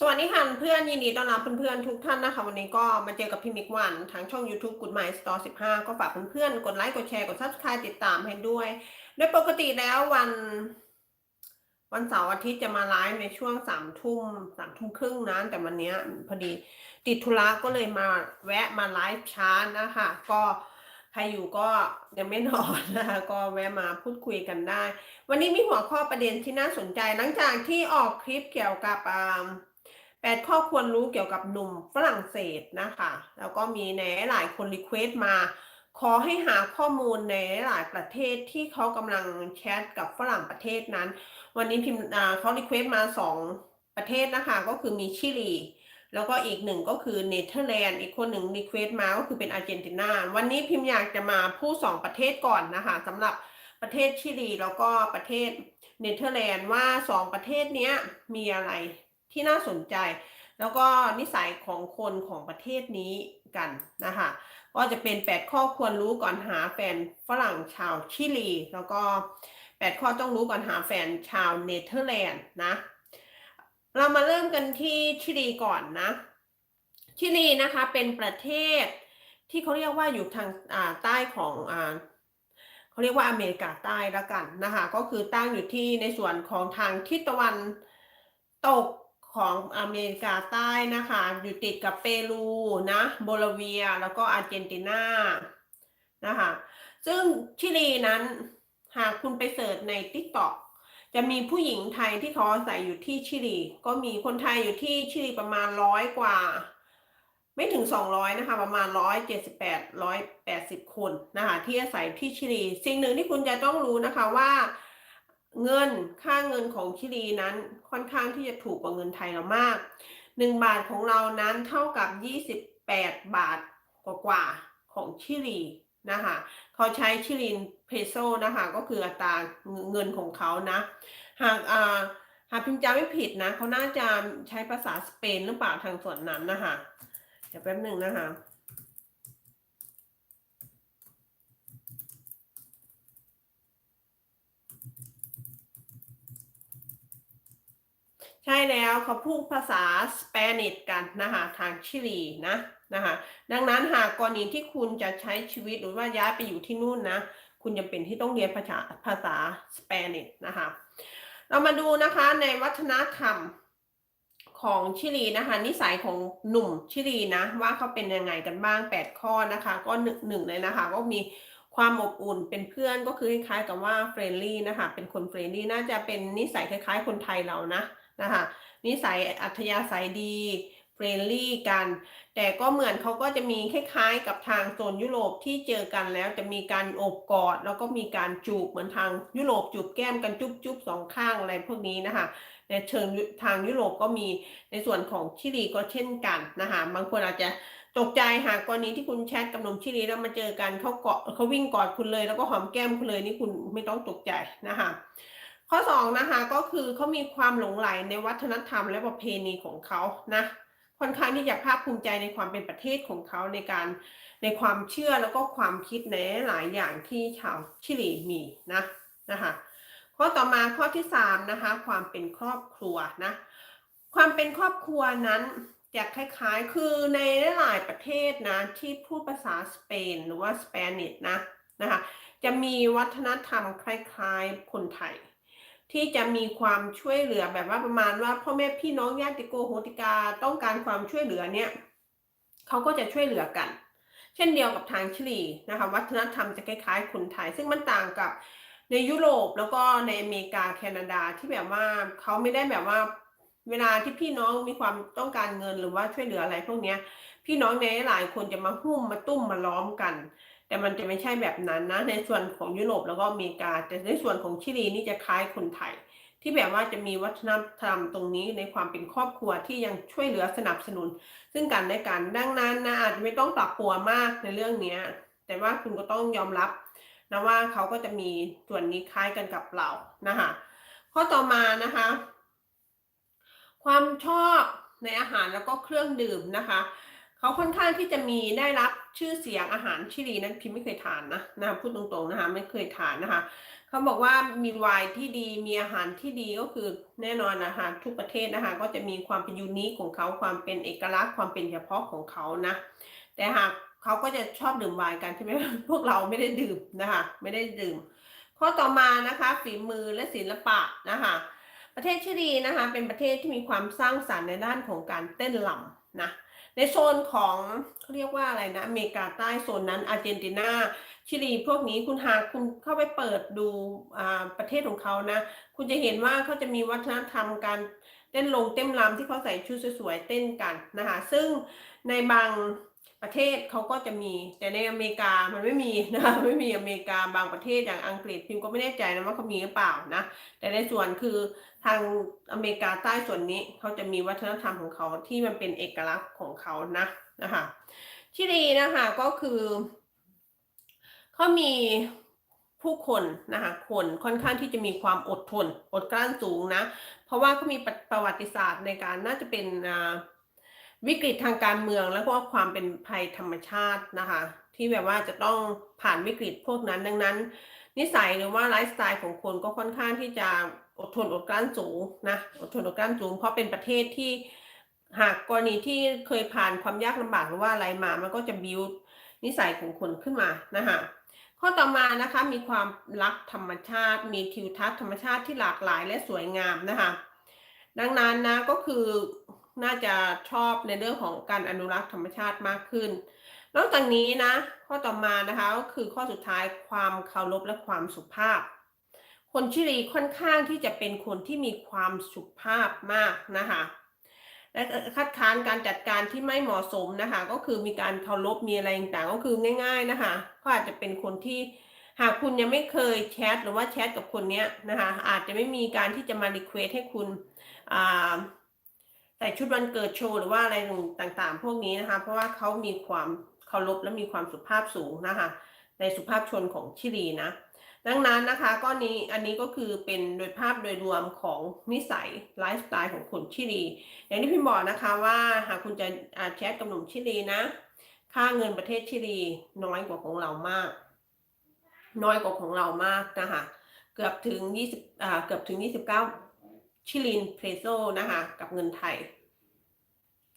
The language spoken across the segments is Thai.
สวัสดีค่ะเพื่อนยินดีต้อนรับเพื่อนๆทุกท่านนะคะ วันนี้ก็มาเจอกับพี่มิกวันทางช่อง YouTube Good My Store 15 ก็ฝากเพื่อนๆกดไลค์กดแชร์กด Subscribe ติดตามให้ด้วย โดยปกติแล้ววัน วันเสาร์อาทิตย์จะมาไลฟ์ในช่วงสามทุ่มสามทุ่มครึ่งนะแต่วันนี้พอดีติดธุระก็เลยมาแวะมาไลฟ์ช้านะคะ ก็ใครอยู่ก็ยังไม่นอนนะคะก็แวะมาพูดคุยกันได้ วันนี้มีหัวข้อประเด็นที่น่าสนใจหลังจากที่ออกคลิปเกี่ยวกับอ่า แปดข้อควรรู้เกี่ยวกับหนุ่มฝรั่งเศสนะคะ แล้วก็มีในหลายคนรีเควสต์มา ขอให้หาข้อมูลในหลายประเทศที่เขากำลังแชทกับฝรั่งประเทศนั้น วันนี้พิมพ์อ่าเขารีเควสต์มาสองประเทศนะคะ ก็คือมีชิลี แล้วก็อีกหนึ่งก็คือเนเธอร์แลนด์อีกคนหนึ่งรีเควสต์มาก็คือเป็นอาร์เจนตินา วันนี้พิมพ์อยากจะมาพูดสองประเทศก่อนนะคะสำหรับประเทศชิลีแล้วก็ประเทศเนเธอร์แลนด์ว่าสองประเทศนี้มีอะไร ที่น่าสนใจ แล้วก็นิสัยของคนของประเทศนี้กันนะคะก็จะเป็น 8 ข้อควรรู้ก่อนหาแฟนฝรั่งชาวชิลี แล้วก็ 8 ข้อต้องรู้ก่อนหาแฟนชาวเนเธอร์แลนด์นะ เรามาเริ่มกันที่ชิลีก่อนนะ ชิลีนะคะเป็นประเทศที่เขาเรียกว่าอยู่ทางใต้ของอเขาเรียกว่าอเมริกาใต้ละกันนะคะ ก็คือตั้งอยู่ที่ในส่วนของทางทิศตะวันตก ของอเมริกาใต้นะคะ อยู่ติดกับเปรูนะโบลิเวียแล้วก็อาร์เจนตินานะคะ ซึ่งชิลีนั้นหากคุณไปเสิร์ชใน TikTok จะมีผู้หญิงไทยที่เขาอาศัยอยู่ที่ชิลี ก็มีคนไทยอยู่ที่ชิลีประมาณร้อยกว่า ไม่ถึง 200 นะคะ ประมาณ 178 180 คนนะคะ ที่อาศัยที่ชิลี สิ่งหนึ่งที่คุณจะต้องรู้นะคะว่า เงินค่าเงินของชิลีนั้นค่อนข้างที่จะถูกกว่าเงินไทยเรามาก 1 บาทของเรานั้นเท่ากับ 28 บาทกว่าๆของชิลีนะคะเขาใช้ชิลินเพโซนะคะก็คืออัตราเงินของเขานะ หากอ่าหากพิมพ์จำไม่ผิดนะเขาน่าจะใช้ภาษาสเปนหรือเปล่าทางส่วนนั้นนะคะเดี๋ยวแป๊บหนึ่งนะคะ ใช่แล้วเขาพูดภาษาสเปนิชกันนะคะทางชิลีนะนะคะดังนั้นหากกรณีที่คุณจะใช้ชีวิตหรือว่าย้ายไปอยู่ที่นู่นนะคุณจำเป็นที่ต้องเรียนภาษาภาษาสเปนิชนะคะเรามาดูนะคะในวัฒนธรรมของชิลีนะคะนิสัยของหนุ่มชิลีนะว่าเขาเป็นยังไงกันบ้าง 8 ข้อนะคะ ก็หนึ่งหนึ่งเลยนะคะ ก็มีความอบอุ่นเป็นเพื่อนก็คือคล้ายๆกับว่าเฟรนลี่นะคะเป็นคนเฟรนลี่น่าจะเป็นนิสัยคล้ายๆ คนไทยเรานะ นะคะนิสัยอัธยาศัยดีเฟรนลี่กัน แต่ก็เหมือนเขาก็จะมีคล้ายๆ กับทางโซนยุโรปที่เจอกันแล้วจะมีการโอบกอด แล้วก็มีการจูบเหมือนทางยุโรปจูบแก้มกันจุ๊บๆสองข้างอะไรพวกนี้นะคะในเชิงทางยุโรปก็มีในส่วนของชิลีก็เช่นกันนะคะบางคนอาจจะตกใจหากกรณีที่คุณแชทกับหนุ่มชิลีแล้วมาเจอกันเขาเกาะเขาวิ่งกอดคุณเลย แล้วก็หอมแก้มคุณเลยนี่คุณไม่ต้องตกใจนะคะ ข้อสองนะคะก็คือเขามีความหลงใหลในวัฒนธรรมและประเพณีของเขานะค่อนข้างที่จะภาคภูมิใจในความเป็นประเทศของเขาในการในความเชื่อแล้วก็ความคิดในหลายอย่างที่ชาวชิลีมีนะนะคะข้อต่อมาข้อที่สามนะคะความเป็นครอบครัวนะความเป็นครอบครัวนั้นจะคล้ายๆ คือในหลายประเทศนะที่พูดภาษาสเปนหรือว่าสเปนิชนะนะคะจะมีวัฒนธรรมคล้ายๆคนไทย ที่จะมีความช่วยเหลือแบบว่าประมาณว่าพ่อแม่พี่น้องญาติโกโหติกาต้องการความช่วยเหลือเนี่ยเขาก็จะช่วยเหลือกัน เช่นเดียวกับทางชิลีนะคะวัฒนธรรมจะคล้ายๆคนไทย ซึ่งมันต่างกับในยุโรปแล้วก็ในอเมริกาแคนาดาที่แบบว่าเขาไม่ได้แบบว่าเวลาที่พี่น้องมีความต้องการเงินหรือว่าช่วยเหลืออะไรพวกนี้พี่น้องในหลายคนจะมาหุ้มมาตุ้มมาล้อมกัน แต่มันจะไม่ใช่แบบนั้นนะ ในส่วนของยุโรปแล้วก็อเมริกา แต่ในส่วนของชิลีนี่จะคล้ายคนไทย ที่แบบว่าจะมีวัฒนธรรมตรงนี้ในความเป็นครอบครัวที่ยังช่วยเหลือสนับสนุน ซึ่งกันและกันดังนั้นนะอาจจะไม่ต้องปรับตัวมากในเรื่องนี้แต่ว่าคุณก็ต้องยอมรับนะว่าเขาก็จะมีส่วนนี้คล้ายกันกับเรานะคะข้อต่อมานะคะ ความชอบในอาหารแล้วก็เครื่องดื่มนะคะ เขาค่อนข้างที่จะมีได้รับ ชื่อเสียงอาหารชิลีนั้นพิมไม่เคยทานนะนะคะพูดตรงๆนะคะไม่เคยทานนะคะเขาบอกว่ามีไวน์ที่ดีมีอาหารที่ดีก็คือแน่นอนนะคะทุกประเทศนะคะก็จะมีความเป็นยูนิคของเขาความเป็นเอกลักษณ์ความเป็นเฉพาะของเขานะแต่หากเขาก็จะชอบดื่มไวน์กันใช่ไหมพวกเราไม่ได้ดื่มนะคะไม่ได้ดื่ม ข้อต่อมานะคะฝีมือและศิลปะนะคะประเทศชิลีนะคะเป็นประเทศที่มีความสร้างสรรค์ในด้านของการเต้นรำนะ ในโซนของเขาเรียกว่าอะไรนะ อเมริกาใต้โซนนั้นอาร์เจนตินาชิลีพวกนี้คุณหากคุณเข้าไปเปิดดูประเทศของเขานะ คุณจะเห็นว่าเขาจะมีวัฒนธรรมการเต้นลงเต้นรำที่เขาใส่ชุดสวยๆเต้นกันนะคะซึ่งในบาง ประเทศเขาก็จะมี แต่ในอเมริกามันไม่มีนะคะไม่มีอเมริกาบางประเทศอย่างอังกฤษพิมก็ไม่แน่ใจนะว่าเขามีหรือเปล่านะ แต่ในส่วนคือทางอเมริกาใต้ส่วนนี้เขาจะมีวัฒนธรรมของเขาที่มันเป็นเอกลักษณ์ของเขานะนะคะชิลีนะคะก็คือเขามีผู้คนนะคะคนค่อนข้างที่จะมีความอดทน อดกลั้นสูงนะ เพราะว่าเขามีประประวัติศาสตร์ในการน่าจะเป็นอ่า วิกฤตทางการเมืองแล้วก็ความเป็นภัยธรรมชาตินะคะ ที่แบบว่าจะต้องผ่านวิกฤตพวกนั้นดังนั้น นิสัยหรือว่าไลฟ์สไตล์ของคนก็ค่อนข้างที่จะอดทนอดกลั้นสูงนะอดทนอดกลั้นสูงเพราะเป็นประเทศที่หากกรณีที่เคยผ่านความยากลำบากหรือว่าอะไรมา มันก็จะบิวนิสัยของคนขึ้นมานะคะข้อต่อมานะคะมีความรักธรรมชาติ มีทิวทัศน์ธรรมชาติที่หลากหลายและสวยงามนะคะดังนั้นนะก็คือ น่าจะชอบในเรื่องของการอนุรักษ์ธรรมชาติมากขึ้น นอกจากนี้นะ ข้อต่อมานะคะก็คือข้อสุดท้ายความเคารพและความสุภาพ คนชิลีค่อนข้างที่จะเป็นคนที่มีความสุภาพมากนะคะและคัดค้านการจัดการที่ไม่เหมาะสมนะคะ ก็คือมีการเคารพมีอะไรต่างๆก็คือง่าย ๆนะคะก็อาจจะเป็นคนที่หากคุณยังไม่เคยแชทหรือว่าแชทกับคนเนี้ยนะคะอาจจะไม่มีการที่จะมารีเควสให้คุณอ่า ส่ชุดวันเกิดโชว์หรือว่าอะไรต่างๆ พวกนี้นะคะ เพราะว่าเขามีความเคารพและมีความสุภาพสูงนะคะ ในสุภาพชนของชิลีนะ ดังนั้นนะคะก็นี้อันนี้ก็คือเป็นโดยภาพโดยรวมของนิสัยไลฟ์สไตล์ของคนชิลี อย่างที่พิมบอกนะคะว่าหากคุณจะแชทกับหนุ่มชิลีนะ ค่าเงินประเทศชิลีน้อยกว่าของเรามาก น้อยกว่าของเรามากนะคะ เกือบถึงยี่สิบอ่าเกือบถึงยี่สิบเก้า ชิลินเพโซนะคะกับเงินไทย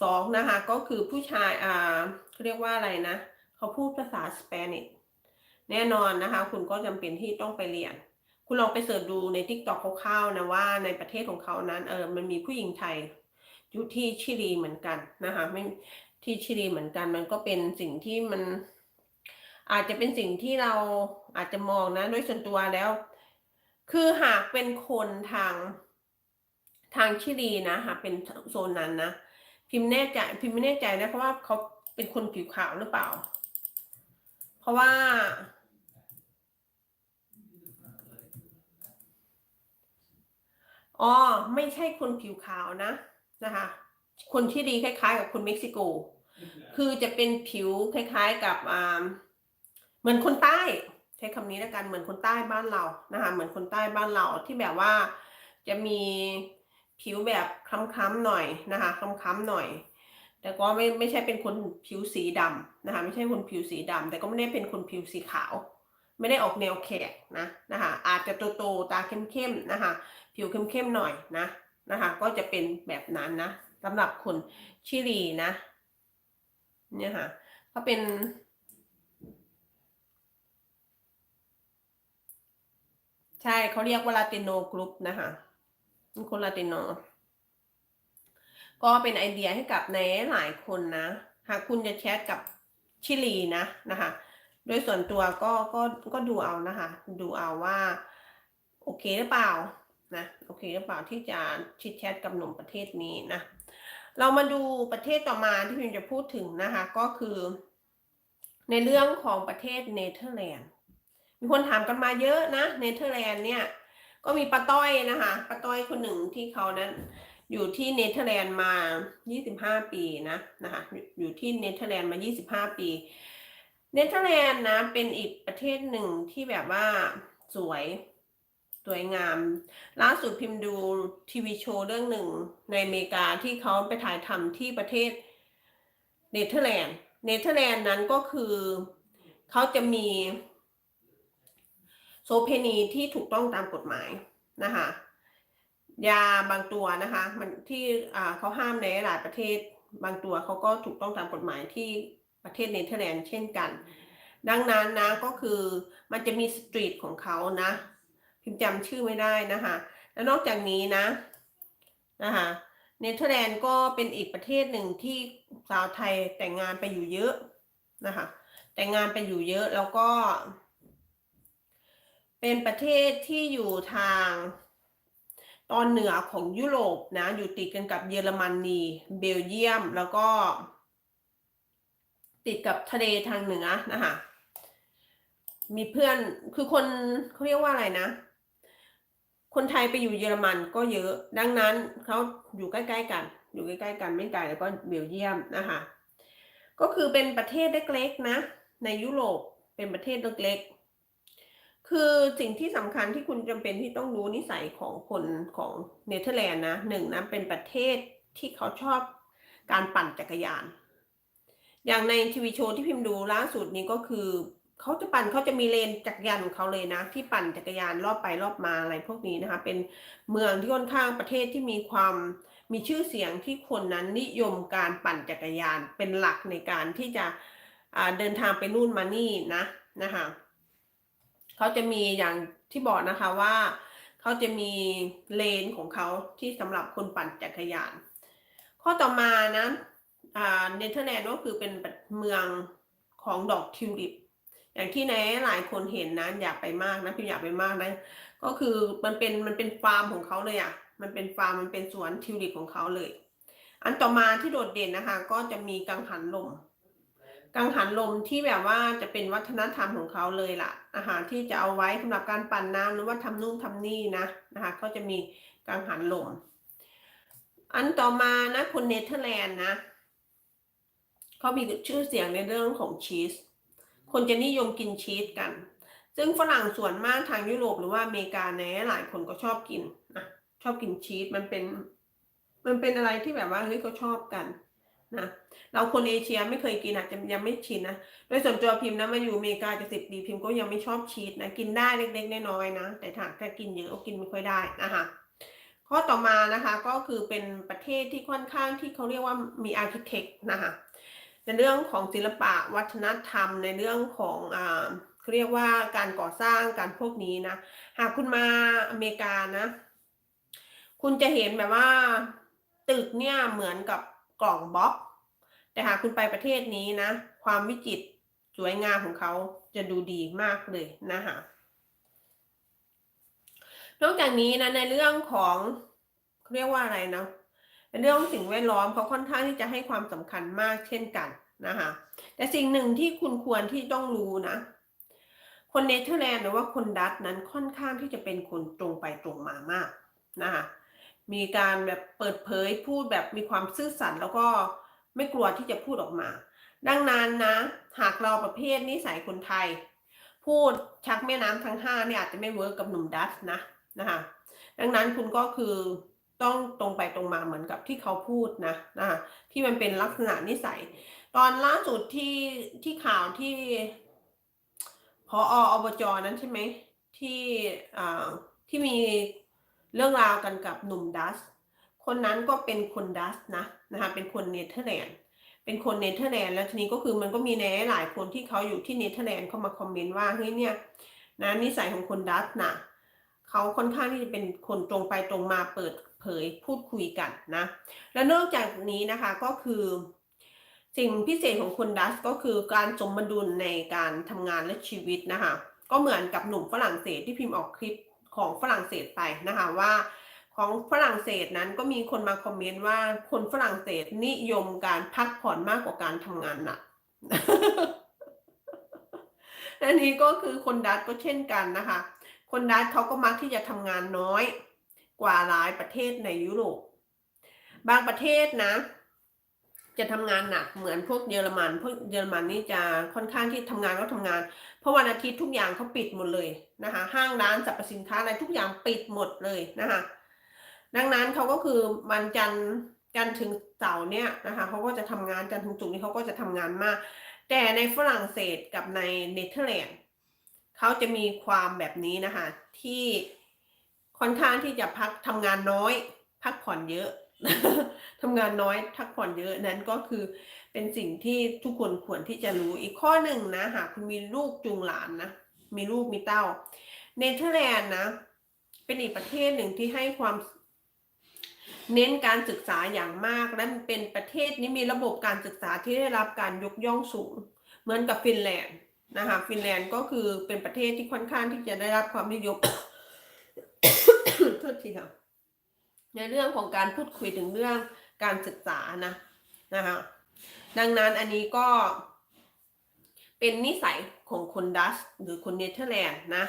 สองนะคะก็คือผู้ชายอ่าเขาเรียกว่าอะไรนะ เขาพูดภาษาสเปนิชแน่นอนนะคะ คุณก็จำเป็นที่ต้องไปเรียน คุณลองไปเสิร์ชดูในทิกตอกคร่าวๆนะว่าในประเทศของเขานั้นเออมันมีผู้หญิงไทยอยู่ที่ชิลีเหมือนกันนะคะไม่ที่ชิลีเหมือนกัน มันก็เป็นสิ่งที่มัน อาจจะเป็นสิ่งที่เราอาจจะมองนะโดยส่วนตัวแล้ว คือหากเป็นคนทาง ทางชิลีนะหากเป็นโซนนั้นนะพิมพ์แน่ใจพิมพ์ไม่แน่ใจนะเพราะว่าเขาเป็นคนผิวขาวหรือเปล่า เพราะว่า อ๋อ ไม่ใช่คนผิวขาวนะนะคะ คนที่ดีคล้าย ๆ กับคนเม็กซิโก คือจะเป็นผิวคล้าย ๆ กับอ่าเหมือนคนใต้ ใช้คำนี้แล้วกันเหมือนคนใต้บ้านเรานะคะ เหมือนคนใต้บ้านเราที่แบบว่าจะมี ผิวแบบคล้ำๆหน่อยนะคะคล้ำๆหน่อย แต่ก็ไม่ไม่ใช่เป็นคนผิวสีดำนะคะไม่ใช่คนผิวสีดำแต่ก็ไม่ได้เป็นคนผิวสีขาว ไม่ได้ออกแนวแขกนะนะคะอาจจะโตๆตาเข้มๆนะคะผิวเข้มๆหน่อยนะนะคะก็จะเป็นแบบนั้นนะสำหรับคนชิลีนะเนี่ยค่ะเขาเป็นใช่เขาเรียกว่าลาติโนกรุ๊ปนะคะ เป็นคนลาติโนก็เป็นไอเดียให้กับในหลายคนนะ หากคุณจะแชทกับชิลีนะนะคะโดยส่วนตัวก็ก็ก็ดูเอานะคะ ดูเอาว่า โอเคหรือเปล่านะโอเคหรือเปล่าที่จะชิดแชทกับหนุ่มประเทศนี้นะเรามาดูประเทศต่อมาที่พิมจะพูดถึงนะคะ ก็คือ ในเรื่องของประเทศเนเธอร์แลนด์มีคนถามกันมาเยอะนะเนเธอร์แลนด์เนี่ย ก็มีป้าต้อยนะคะป้าต้อยคนหนึ่งที่เขานั้น อยู่ที่เนเธอร์แลนด์มา 25 ปีนะนะคะอยู่ที่เนเธอร์แลนด์มา 25 ปี เนเธอร์แลนด์นะเป็นอีกประเทศหนึ่งที่แบบว่าสวยสวยงาม ล่าสุดพิมพ์ดูทีวีโชว์เรื่องหนึ่งในอเมริกาที่เขาไปถ่ายทำที่ประเทศเนเธอร์แลนด์ เนเธอร์แลนด์นั้นก็คือเขาจะมี โซเพนีที่ถูกต้องตามกฎหมายนะคะยาบางตัวนะคะมันที่เขาห้ามในหลายประเทศบางตัวเขาก็ถูกต้องตามกฎหมายที่ประเทศเนเธอร์แลนด์เช่นกัน ดังนั้นนะก็คือมันจะมีสตรีทของเขานะพิมพ์จำชื่อไม่ได้นะคะแล้วนอกจากนี้นะนะคะเนเธอร์แลนด์ก็เป็นอีกประเทศหนึ่งที่สาวไทยแต่งงานไปอยู่เยอะนะคะแต่งงานไปอยู่เยอะแล้วก็ เป็นประเทศที่อยู่ทาง ตอนเหนือของยุโรปนะ อยู่ติดกันกับเยอรมนี เบลเยียมแล้วก็ ติดกับทะเลทางเหนือนะคะมีเพื่อนคือคนเขาเรียกว่าอะไรนะ คนไทยไปอยู่เยอรมันก็เยอะดังนั้นเขาอยู่ใกล้ๆกัน อยู่ใกล้ๆกันไม่ไกลแล้วก็เบลเยียมนะคะก็คือเป็นประเทศเล็กๆนะ ในยุโรปเป็นประเทศเล็กๆ คือสิ่งที่สำคัญที่คุณจำเป็นที่ต้องรู้นิสัยของคนของเนเธอร์แลนด์นะหนึ่งนะเป็นประเทศที่เขาชอบการปั่นจักรยาน อย่างในทีวีโชว์ที่พิมพ์ดูล่าสุดนี้ก็คือเขาจะปั่นเขาจะมีเลนจักรยานของเขาเลยนะ ที่ปั่นจักรยานรอบไปรอบมาอะไรพวกนี้นะคะ เป็นเมืองที่ค่อนข้างประเทศที่มีความมีชื่อเสียงที่คนนั้นนิยมการปั่นจักรยานเป็นหลักในการที่จะเดินทางไปนู่นมานี่นะนะคะ เขาจะมีอย่างที่บอกนะคะว่าเขาจะมีเลนของเขาที่สำหรับคนปั่นจักรยาน ข้อต่อมานะอ่าเนเธอร์แลนด์ก็คือเป็นเมืองของดอกทิวลิปอย่างที่ในหลายคนเห็นนะอยากไปมากนะพี่อยากไปมากนะก็คือมันเป็นมันเป็นฟาร์มของเขาเลยอะ่ะมันเป็นฟาร์มมันเป็นสวนทิวลิปของเขาเลย อันต่อมาที่โดดเด่นนะคะ ก็จะมีกังหันลม กังหันลมที่แบบว่าจะเป็นวัฒนธรรมของเขาเลยล่ะอาหารที่จะเอาไว้สำหรับการปั่นน้ำหรือว่าทำนู่นทำนี่นะนะคะก็จะมีกังหันลม อันต่อมานะคนเนเธอร์แลนด์นะเขามีชื่อเสียงในเรื่องของชีส คนจะนิยมกินชีสกัน ซึ่งฝรั่งส่วนมากทางยุโรปหรือว่าอเมริกาแน่หลายคนก็ชอบกินนะชอบกินชีสมันเป็น มันเป็นอะไรที่แบบว่าเฮ้ยเขาชอบกัน นะเราคนเอเชียไม่เคยกินอาจจะยังไม่ชินนะโดยส่วนตัวพิมพ์นะมาอยู่อเมริกาจะสิบปีพิมพ์ก็ยังไม่ชอบชีสนะกินได้เล็กๆน้อยๆนะ แต่ถ้าถ้ากินเยอะก็กินไม่ค่อยได้นะคะข้อต่อมานะคะก็คือเป็นประเทศที่ค่อนข้างที่เขาเรียกว่ามีอาร์เคเต็กนะคะในเรื่องของศิลปะวัฒนธรรมในเรื่องของอ่าเขาเรียกว่าการก่อสร้างการพวกนี้นะหากคุณมาอเมริกานะ คุณจะเห็นแบบว่าตึกเนี่ยเหมือนกับ กล่องบล็อกแต่หากคุณไปประเทศนี้นะ ความวิจิตรสวยงามของเขาจะดูดีมากเลยนะคะนอกจากนี้นะในเรื่องของเรียกว่าอะไรนะในเรื่องของสิ่งแวดล้อมเขาค่อนข้างที่จะให้ความสำคัญมากเช่นกันนะคะแต่สิ่งหนึ่งที่คุณควรที่ต้องรู้นะ คนเนเธอร์แลนด์หรือว่าคนดัตช์นั้นค่อนข้างที่จะเป็นคนตรงไปตรงมามากนะคะ มีการแบบเปิดเผยพูดแบบมีความซื่อสัตย์แล้วก็ไม่กลัวที่จะพูดออกมา ดังนั้นนะ หากเราประเภทนิสัยคนไทย พูดชักแม่น้ำทั้งห้าเนี่ยอาจจะไม่เวิร์กกับหนุ่มดัตช์นะนะคะดังนั้นคุณก็คือต้องตรงไปตรงมาเหมือนกับที่เขาพูดนะนะคะที่มันเป็นลักษณะนิสัย ตอนล่าสุดที่ที่ข่าวที่พออบจนั้นใช่ไหมที่อ่าที่มี เรื่องราวกันกับหนุ่มดัส คนนั้นก็เป็นคนดัสนะนะคะเป็นคนเนเธอร์แลนด์ เป็นคนเนเธอร์แลนด์แล้วทีนี้ก็คือมันก็มีแน่หลายคนที่เขาอยู่ที่เนเธอร์แลนด์เขามาคอมเมนต์ว่าเฮ้ยเนี่ยนะนิสัยของคนดัสนะเขาค่อนข้างที่จะเป็นคนตรงไปตรงมาเปิดเผยพูดคุยกันนะ และนอกจากนี้นะคะก็คือสิ่งพิเศษของคนดัสก็คือการสมดุลในการทำงานและชีวิตนะคะ ก็เหมือนกับหนุ่มฝรั่งเศสที่พิมพ์ออกคลิป ของฝรั่งเศสไปนะคะว่า ของฝรั่งเศสนั้นก็มีคนมาคอมเมนต์ว่าคนฝรั่งเศสนิยมการพักผ่อนมากกว่าการทำงานหนักอันนี้ก็คือคนดัตก็เช่นกันนะคะ คนดัตเขาก็มักที่จะทำงานน้อย กว่าหลายประเทศในยุโรปบางประเทศนะ จะทำงานหนักเหมือนพวกเยอรมันพวกเยอรมันนี่จะค่อนข้างที่ทำงานก็ทำงาน เพราะวันอาทิตย์ทุกอย่างเขาปิดหมดเลยนะคะห้างร้านสรรพสินค้าอะไรทุกอย่างปิดหมดเลยนะคะดังนั้นเขาก็คือวันจันทร์จันทร์ถึงเสาร์เนี่ยนะคะเขาก็จะทำงานจันทร์ถึงศุกร์นี่เขาก็จะทำงานมาก แต่ในฝรั่งเศสกับในเนเธอร์แลนด์เขาจะมีความแบบนี้นะคะที่ค่อนข้างที่จะพักทำงานน้อย พักผ่อนเยอะ ทำงานน้อยพักผ่อนเยอะนั้นก็คือเป็นสิ่งที่ทุกคนควรที่จะรู้อีกข้อหนึ่งนะหากคุณมีลูกจูงหลานนะมีลูกมีเต้าเนเธอร์แลนด์นะ เป็นอีกประเทศหนึ่งที่ให้ความเน้นการศึกษาอย่างมากและเป็นประเทศนี้มีระบบการศึกษาที่ได้รับการยกย่องสูง เหมือนกับฟินแลนด์นะคะฟินแลนด์ก็คือเป็นประเทศที่ค่อนข้างที่จะได้รับความนิยมโทษทีค่ะ ในเรื่องของการพูดคุยถึงเรื่องการศึกษานะนะคะดังนั้นอันนี้ก็เป็นนิสัยของคนดัชหรือคนเนเธอร์แลนด์นะ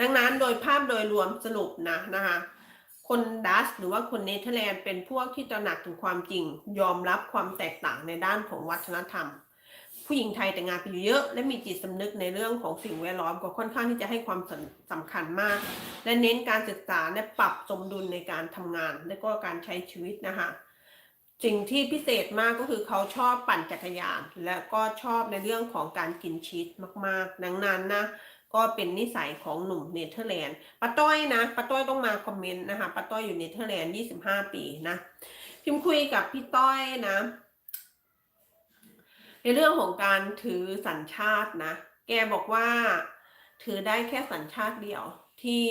ดังนั้นโดยภาพโดยรวมสรุปนะนะคะคนดัชหรือว่าคนเนเธอร์แลนด์เป็นพวกที่ตระหนักถึงความจริง ยอมรับความแตกต่างในด้านของวัฒนธรรม ผู้หญิงไทยแต่งงานไปอยู่เยอะ และมีจิตสำนึกในเรื่องของสิ่งแวดล้อมก็ค่อนข้างที่จะให้ความสำสำคัญมาก และเน้นการศึกษาและปรับสมดุลในการทำงาน และก็การใช้ชีวิตนะคะสิ่งที่พิเศษมากก็คือเขาชอบปั่นจักรยาน และก็ชอบในเรื่องของการกินชีสมากๆ ดังนั้นนะก็เป็นนิสัยของหนุ่มเนเธอร์แลนด์ป้าต้อยนะป้าต้อยต้องมาคอมเมนต์นะคะป้าต้อยอยู่เนเธอร์แลนด์ 25 ปีนะพิมพ์คุยกับพี่ต้อยนะ ในเรื่องของการถือสัญชาตินะ แกบอกว่า ถือได้แค่สัญชาติเดียวที่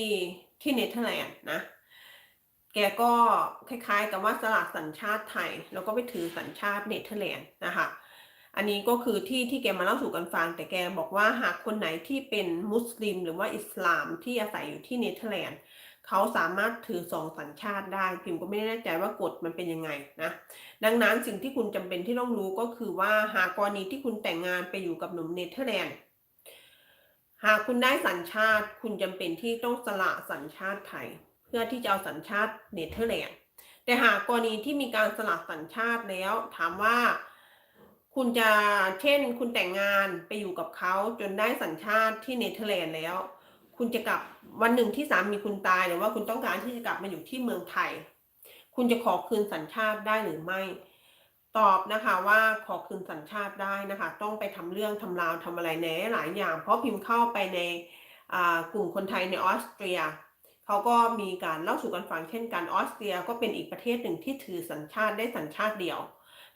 ที่เนเธอร์แลนด์นะ แกก็คล้ายๆ กับว่าสละสัญชาติไทย แล้วก็ไปถือสัญชาติเนเธอร์แลนด์นะคะอันนี้ก็คือที่ที่แกมาเล่าสู่กันฟัง แต่แกบอกว่าหากคนไหนที่เป็นมุสลิม หรือว่าอิสลามที่อาศัยอยู่ที่เนเธอร์แลนด์ เขาสามารถถือสองสัญชาติได้ พิมก็ไม่แน่ใจว่ากฎมันเป็นยังไงนะดังนั้นสิ่งที่คุณจำเป็นที่ต้องรู้ก็คือว่าหากกรณีที่คุณแต่งงานไปอยู่กับหนุ่มเนเธอร์แลนด์หากคุณได้สัญชาติ คุณจำเป็นที่ต้องสละสัญชาติไทย เพื่อที่จะเอาสัญชาติเนเธอร์แลนด์แต่หากกรณีที่มีการสละสัญชาติแล้ว ถามว่าคุณจะเช่น คุณแต่งงานไปอยู่กับเขาจนได้สัญชาติที่เนเธอร์แลนด์แล้ว คุณจะกลับวันหนึ่งที่สามีคุณตายหรือว่าคุณต้องการที่จะกลับมาอยู่ที่เมืองไทย คุณจะขอคืนสัญชาติได้หรือไม่ ตอบนะคะว่าขอคืนสัญชาติได้นะคะ ต้องไปทำเรื่องทำราวทำอะไรแน่หลายอย่าง เพราะพิมพ์เข้าไปในอ่ากลุ่มคนไทยในออสเตรียเขาก็มีการเล่าสู่กันฟังเช่นกันออสเตรียก็เป็นอีกประเทศหนึ่งที่ถือสัญชาติได้สัญชาติเดียว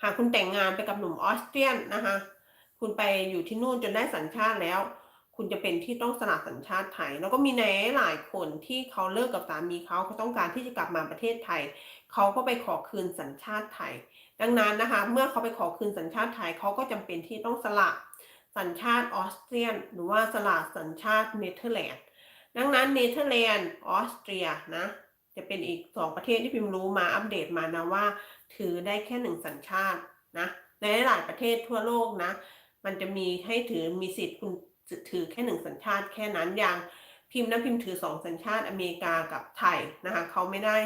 หากคุณแต่งงานไปกับหนุ่มออสเตรียนนะคะ คุณไปอยู่ที่นู่นจนได้สัญชาติแล้ว คุณจะเป็นที่ต้องสละสัญชาติไทย แล้วก็มีในหลายคนที่เขาเลิกกับสามีเขาเขาต้องการที่จะกลับมาประเทศไทย เขาก็ไปขอคืนสัญชาติไทย ดังนั้นนะคะ เมื่อเขาไปขอคืนสัญชาติไทยเขาก็จำเป็นที่ต้องสละสัญชาติออสเตรียน หรือว่าสละสัญชาติเนเธอร์แลนด์ดังนั้นเนเธอร์แลนด์ออสเตรียนะจะเป็นอีกสองประเทศที่พิมพ์รู้มาอัปเดตมานะว่า ถือได้แค่หนึ่งสัญชาตินะในหลายประเทศทั่วโลกนะ มันจะมีให้ถือมีสิทธิ์คุณ ถือแค่หนึ่งสัญชาติแค่นั้นอย่างพิมพ์นะพิมพ์ถือสองสัญชาติอเมริกากับไทยนะคะเขาไม่ได้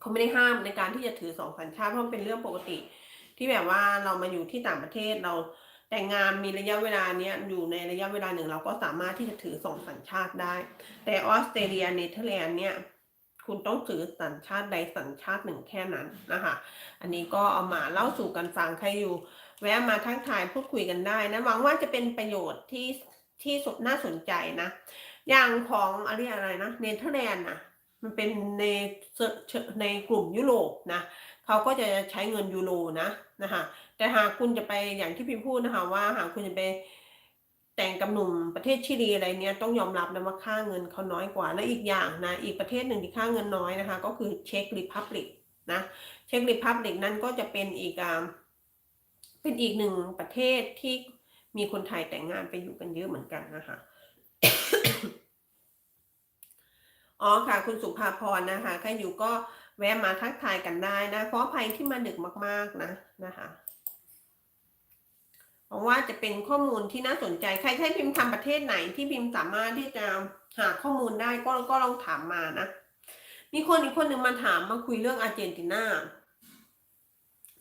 เขาไม่ได้ห้ามในการที่จะถือสองสัญชาติเพราะเป็นเรื่องปกติ ที่แบบว่าเรามาอยู่ที่ต่างประเทศเราแต่งงานมีระยะเวลาเนี้ยอยู่ในระยะเวลาหนึ่งเราก็สามารถที่จะถือสองสัญชาติได้ แต่ออสเตรเลียเนเธอร์แลนด์เนี่ยคุณต้องถือสัญชาติใดสัญชาติหนึ่งแค่นั้นนะคะ อันนี้ก็เอามาเล่าสู่กันฟังใครอยู่ แวะมาทักทายพูดคุยกันได้นะหวังว่าจะเป็นประโยชน์ที่ที่สุดน่าสนใจนะ อย่างของอะไรอะไรนะเนเธอร์แลนด์นะมันเป็นในในกลุ่มยุโรปนะเขาก็จะใช้เงินยูโรนะนะคะแต่หากคุณจะไปอย่างที่พี่พูดนะคะว่าหากคุณจะไปแต่งกับหนุ่มประเทศชิลีอะไรเนี้ยต้องยอมรับนะว่าค่าเงินเขาน้อยกว่าและอีกอย่างนะอีกประเทศหนึ่งที่ค่าเงินน้อยนะคะ ก็คือเช็กริพับลิกนะเช็กริพับลิกนั้นก็จะเป็นอีกอ่า เป็นอีกหนึ่งประเทศที่มีคนไทยแต่งงานไปอยู่กันเยอะเหมือนกันนะคะอ๋อค่ะ คุณสุภาพรนะคะใครอยู่ก็แวะมาทักทายกันได้นะขออภัยที่มาดึกมาก ๆนะนะคะหวังว่าจะเป็นข้อมูลที่น่าสนใจใครใช้พิมพ์ทำประเทศไหนที่พิมพ์สามารถที่จะหาข้อมูลได้ก็ก็ลองถามมานะ มีคนอีกคนหนึ่งมาถามมาคุยเรื่องอาร์เจนตินา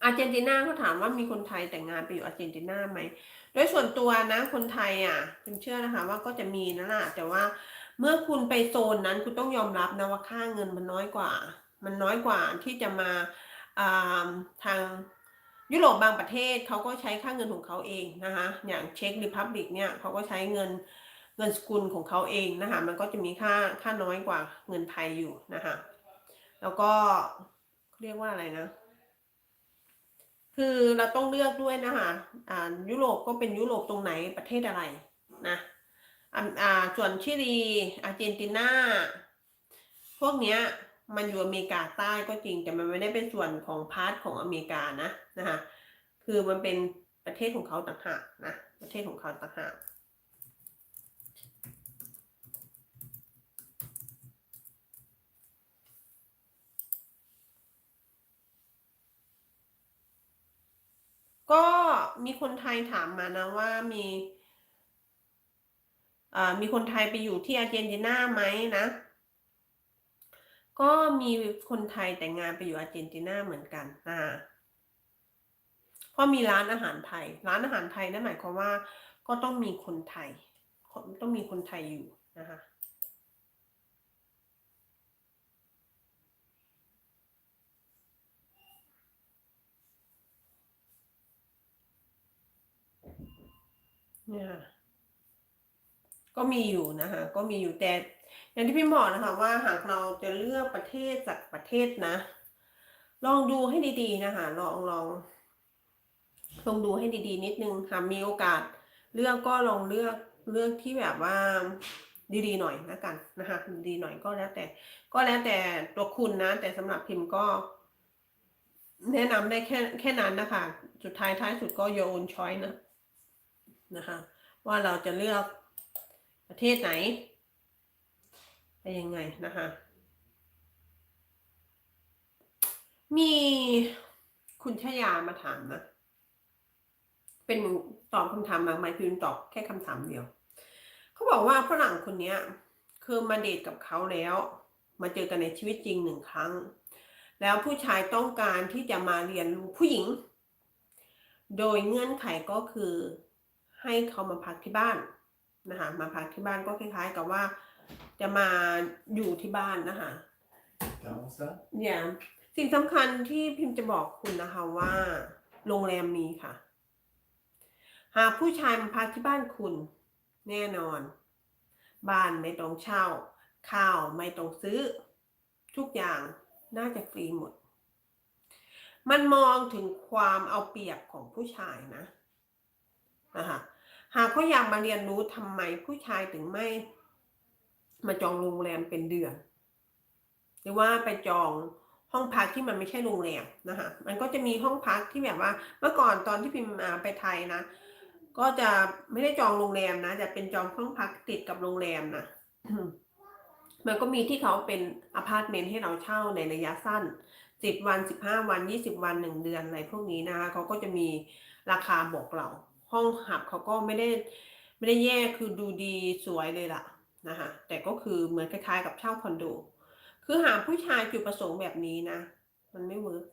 อาร์เจนตินาเขาถามว่ามีคนไทยแต่งงานไปอยู่อาร์เจนตินาไหมโดยส่วนตัวนะคนไทยอะพิมเชื่อนะคะว่าก็จะมีนะล่ะแต่ว่าเมื่อคุณไปโซนนั้นคุณต้องยอมรับนะว่าค่าเงินมันน้อยกว่า มันน้อยกว่าที่จะมาาทางยุโรปบางประเทศเขาก็ใช้ค่าเงินของเขาเองนะคะอย่างเช็กริพับลิกเนี่ยเขาก็ใช้เงินเงินสกุลของเขาเองนะคะมันก็จะมีค่าค่าน้อยกว่าเงินไทยอยู่นะคะแล้วก็เรียกว่าอะไรนะ คือเราต้องเลือกด้วยนะคะอ่ายุโรปก็เป็นยุโรปตรงไหนประเทศอะไรนะอ่าส่วนชิลี อาร์เจนตินา พวกเนี้ยมันอยู่อเมริกาใต้ก็จริง แต่มันไม่ได้เป็นส่วนของพาร์ทของอเมริกานะนะคะคือมันเป็นประเทศของเขาต่างหากนะประเทศของเขาต่างหาก ก็มีคนไทยถามมานะว่ามีอ่ามีคนไทยไปอยู่ที่อาร์เจนตินาไหมนะ ก็มีคนไทยแต่งงานไปอยู่อาร์เจนตินาเหมือนกันนะเพราะมีร้านอาหารไทย ร้านอาหารไทยนั่นหมายความว่า ก็ต้องมีคนไทย ต้องมีคนไทยอยู่นะคะ เนี่ยก็มีอยู่นะคะก็มีอยู่แต่อย่างที่พี่บอกนะคะว่าหากเราจะเลือกประเทศจากประเทศนะ ลองดูให้ดีๆนะคะลองลองลองดูให้ดีๆ นิดนึงค่ะมีโอกาส เลือกก็ลองเลือกเลือกที่แบบว่าดีๆหน่อยนะกันนะคะดีหน่อยก็แล้วแต่ ก็แล้วแต่ตัวคุณนะ แต่สำหรับพิมพ์ก็ แนะนำได้แค่แค่นั้นนะคะ สุดท้ายท้ายสุดก็ your own choice นะ นะคะ ว่าเราจะเลือกประเทศไหนไปยังไงนะคะ มีคุณชยามาถามนะเป็นตอบคำถามมาไม่พิมพ์ตอบแค่คำถามเดียว เขาบอกว่าฝรั่งคนนี้คือมาเดทกับเขาแล้ว มาเจอกันในชีวิตจริงหนึ่งครั้ง แล้วผู้ชายต้องการที่จะมาเรียนรู้ผู้หญิง โดยเงื่อนไขก็คือ ให้เขามาพักที่บ้านนะคะมาพักที่บ้านก็คล้าย ๆ กับว่า จะมาอยู่ที่บ้านนะคะ Comment ça เนี่ยสิ่งสำคัญที่พิมพ์จะบอกคุณนะคะว่า โรงแรมมีค่ะ หากผู้ชายมาพักที่บ้านคุณ แน่นอน บ้านไม่ต้องเช่า ข้าวไม่ต้องซื้อ ทุกอย่างน่าจะฟรีหมด มันมองถึงความเอาเปรียบของผู้ชายนะนะคะ หากเขาอยากมาเรียนรู้ทำไมผู้ชายถึงไม่ มาจองโรงแรมเป็นเดือน หรือว่าไปจองห้องพักที่มันไม่ใช่โรงแรมนะคะมันก็จะมีห้องพักที่แบบว่า เมื่อก่อนตอนที่พิมพ์อ่าไปไทยนะ ก็จะไม่ได้จองโรงแรมนะจะเป็นจองห้องพักติดกับโรงแรมนะมันก็มีที่เขาเป็นอพาร์ตเมนต์ให้เราเช่าในระยะสั้นสิบวันสิบห้าวันยี่สิบวันหนึ่งเดือนอะไรพวกนี้นะคะเขาก็จะมีราคาบอกเรา ห้องหับเขาก็ไม่ได้ไม่ได้แย่คือดูดีสวยเลยล่ะนะคะแต่ก็คือเหมือนคล้ายๆกับเช่าคอนโด คือหาผู้ชายจุดประสงค์แบบนี้นะ มันไม่เวิร์ก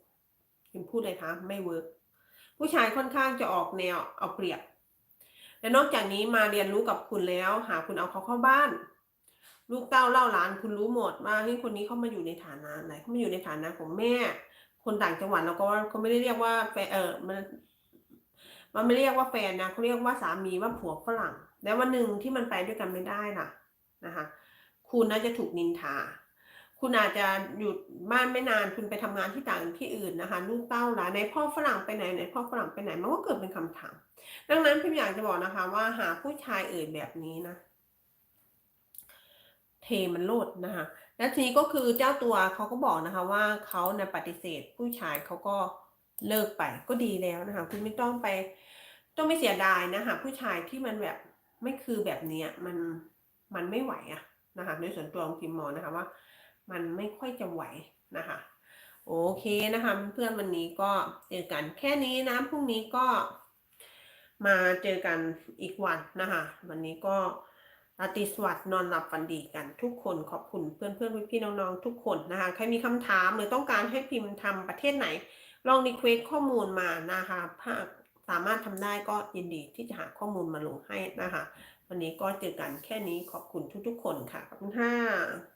พิมพูดเลยคะไม่เวิร์กผู้ชายค่อนข้างจะออกแนวเอาเปรียบ และนอกจากนี้มาเรียนรู้กับคุณแล้ว หาคุณเอาเขาเข้าบ้าน ลูกเต้าเล่าหลานคุณรู้หมดว่าเฮ้ยคนนี้เขามาอยู่ในฐานะไหนเขามาอยู่ในฐานะของแม่ คนต่างจังหวัดเราก็เขาไม่ได้เรียกว่าแฟเออมัน มันไม่เรียกว่าแฟนนะเขาเรียกว่าสามีว่าผัวฝรั่ง แล้ววันหนึ่งที่มันไปด้วยกันไม่ได้ล่ะนะคะ คุณน่าจะถูกนินทา คุณอาจจะอยู่บ้านไม่นานคุณไปทำงานที่ต่างที่อื่นนะคะลูกเต้าหลานในพ่อฝรั่งไปไหนไหนพ่อฝรั่งไปไหนมันก็เกิดเป็นคำถาม ดังนั้นพี่อยากจะบอกนะคะ ว่าหาผู้ชายเอ่ยแบบนี้นะเทมันโลดนะคะ และทีนี้ก็คือเจ้าตัวเขาก็บอกนะคะว่าเขาเนี่ยปฏิเสธผู้ชายเขาก็ เลิกไปก็ดีแล้วนะคะ คุณไม่ต้องไป ต้องไม่เสียดายนะคะผู้ชายที่มันแบบไม่คือแบบนี้มันมันไม่ไหวอะนะคะในส่วนตัวของพิมมองนะคะว่า มันไม่ค่อยจะไหวนะคะโอเคนะคะเพื่อนวันนี้ก็เจอกันแค่นี้นะพรุ่งนี้ก็มาเจอกันอีกวันนะคะ วันนี้ก็ราตรีสวัสดิ์นอนหลับฝันดีกันทุกคนขอบคุณเพื่อนเพื่อนพี่น้องๆทุกคนนะคะ ใครมีคำถามหรือต้องการให้พิมพ์ทำประเทศไหน ลองรีเควสข้อมูลมานะคะถ้าสามารถทำได้ก็ยินดีที่จะหาข้อมูลมาลงให้นะคะ วันนี้ก็เจอกันแค่นี้ขอบคุณทุกๆคนค่ะขอบคุณค่ะ